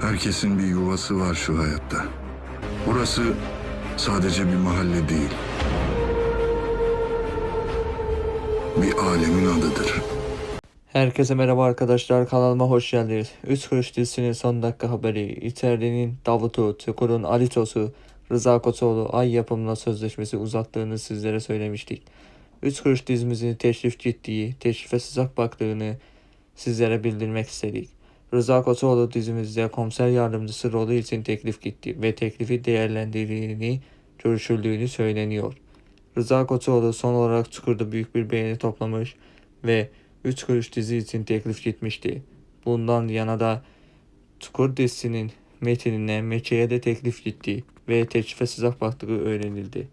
Herkesin bir yuvası var şu hayatta. Burası sadece bir mahalle değil. Bir alemin adıdır. Herkese merhaba arkadaşlar kanalıma hoş geldiniz. 3 Kuruş dizisinin son dakika haberi. İçerinin Davut'u, Çukur'un Alitos'u, Rıza Koçoğlu ay yapımla sözleşmesi uzattığını sizlere söylemiştik. 3 Kuruş dizimizin teşrif ciddiği, teşrife sıcak baktığını sizlere bildirmek istedik. Rıza Koçoğlu dizimizde komiser yardımcısı rolü için teklif gitti ve teklifi değerlendirdiğini görüşüldüğünü söyleniyor. Rıza Koçoğlu son olarak Çukur'da büyük bir beğeni toplamış ve 3 kuruş dizi için teklif gitmişti. Bundan yana da Çukur dizisinin metinine Meke'ye de teklif gitti ve teklife sıcak baktığı öğrenildi.